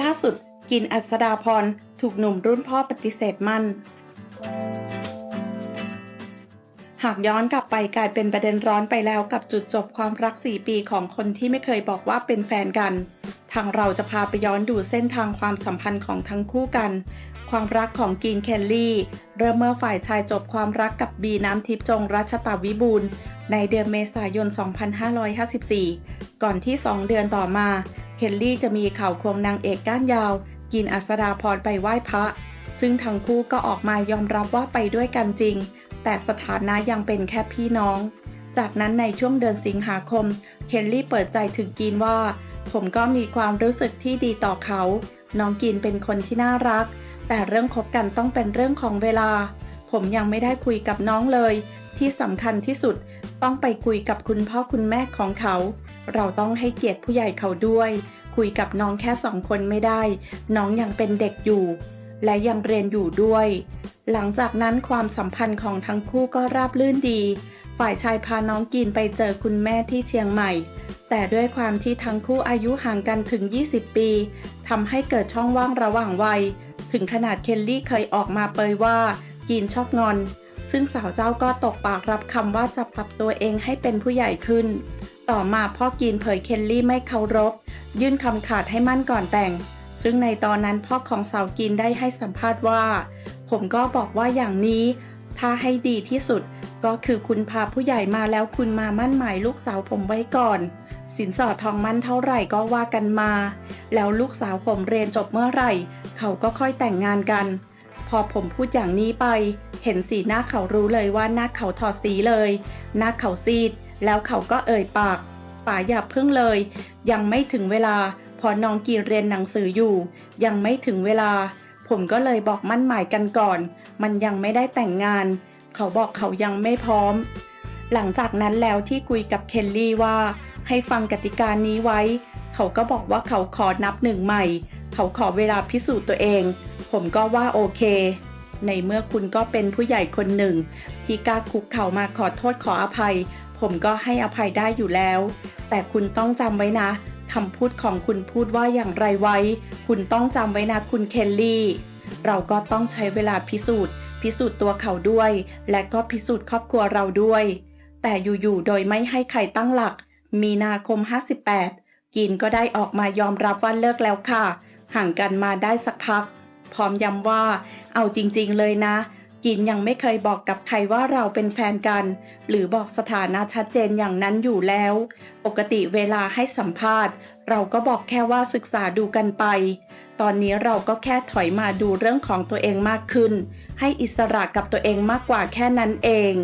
ล่าสุดกินอัศดาพรถูกหนุ่มรุ่นพ่อปฏิเสธมั่น หากย้อนกลับไปกลายเป็นประเด็นร้อนไปแล้วกับจุดจบความรัก 4 ปีของคนที่ไม่เคยบอกว่าเป็นแฟนกัน ทางเราจะพาไปย้อนดูเส้นทางความสัมพันธ์ของทั้งคู่กัน ความรักของกีนเคลลี่ เริ่มเมื่อฝ่ายชายจบความรักกับบีน้ำทิพย์จงรัชตาวิบูลในเดือนเมษายน 2554 ก่อนที่ 2 เดือนต่อมา เคลลี่จะมีข่าวควงนางเอกก้านยาว กินอัสดาพรไปไหว้พระ ซึ่งทั้งคู่ก็ออกมายอมรับว่าไปด้วยกันจริง แต่สถานะยังเป็นแค่พี่น้อง จากนั้นในช่วงเดือนสิงหาคม เคลลี่เปิดใจถึงกินว่า ผมก็มีความรู้สึกที่ดีต่อเขา น้องกินเป็นคนที่น่ารัก แต่เรื่องคบกันต้องเป็นเรื่องของเวลา ผมยังไม่ได้คุยกับน้องเลย ที่สำคัญที่สุดต้องไปคุยกับคุณพ่อคุณแม่ของเขา เราต้องให้เกียรติผู้ใหญ่เขาด้วย คุยกับน้องแค่สองคนไม่ได้ น้องยังเป็นเด็กอยู่ และยังเรียนอยู่ด้วย หลังจากนั้นความสัมพันธ์ของทั้งคู่ก็ราบรื่นดี ฝ่ายชายพาน้องกินไปเจอคุณแม่ที่เชียงใหม่ แต่ด้วยความที่ทั้งคู่อายุห่างกันถึง 20 ปีทำให้เกิดช่องว่างระหว่างวัย ถึงขนาดเคลลี่เคยออกมาเปยว่ากินชอบงอน ซึ่งสาวเจ้าก็ตกปากรับคำว่าจะปรับตัวเองให้เป็นผู้ใหญ่ขึ้น ต่อมาพ่อกินเผยเคลลี่ไม่เคารพ ยื่นคำขาดให้มั่นก่อนแต่ง ซึ่งในตอนนั้นพ่อของสาวกินได้ให้สัมภาษณ์ว่า ผมก็บอกว่าอย่างนี้ ถ้าให้ดีที่สุดก็คือคุณพาผู้ใหญ่มาแล้วคุณมามั่นหมายลูกสาวผมไว้ก่อน สินสอดทองมั่นเท่าไหร่ก็ว่ากันมา แล้วลูกสาวผมเรียนจบเมื่อไหร่ เขาก็ค่อยแต่งงานกัน พอผมพูดอย่างนี้ไป เห็นสีหน้าเขารู้เลยว่าหน้าเขาถอดสีเลย หน้าเขาซีด แล้วเขาก็เอ่ยปากป๋าอย่าพึ่งเลย ยังไม่ถึงเวลา พอน้องกีเรียนหนังสืออยู่ ยังไม่ถึงเวลา ผมก็เลยบอกมั่นหมายกันก่อน มันยังไม่ได้แต่งงาน เขาบอกเขายังไม่พร้อม หลังจากนั้นแล้วที่คุยกับเคลลี่ว่า ให้ฟังกติกานี้ไว้ เขาก็บอกว่าเขาขอนับหนึ่งใหม่ เขาขอเวลาพิสูจน์ตัวเอง ผมก็ว่าโอเคในเมื่อคุณก็เป็นผู้ใหญ่คนหนึ่ง ที่กล้าคุกเข่ามาขอโทษขออภัย ผมก็ให้อภัยได้อยู่แล้ว แต่คุณต้องจำไว้นะ คำพูดของคุณพูดว่าอย่างไรไว้ คุณต้องจำไว้นะคุณเคลลี่ เราก็ต้องใช้เวลาพิสูจน์ พิสูจน์ตัวเขาด้วย และก็พิสูจน์ครอบครัวเราด้วย แต่อยู่ๆโดยไม่ให้ใครตั้งหลัก มีนาคม 58 กินก็ได้ออกมายอมรับว่าเลิกแล้วค่ะ ห่างกันมาได้สักพัก พร้อมย้ำว่า เอาจริง ๆ เลยนะ กินยังไม่เคยบอกกับใครว่าเราเป็นแฟนกัน หรือบอกสถานะชัดเจนอย่างนั้นอยู่แล้ว ปกติเวลาให้สัมภาษณ์ เราก็บอกแค่ว่าศึกษาดูกันไป ตอนนี้เราก็แค่ถอยมาดูเรื่องของตัวเองมากขึ้น ให้อิสระกับตัวเองมากกว่าแค่นั้นเอง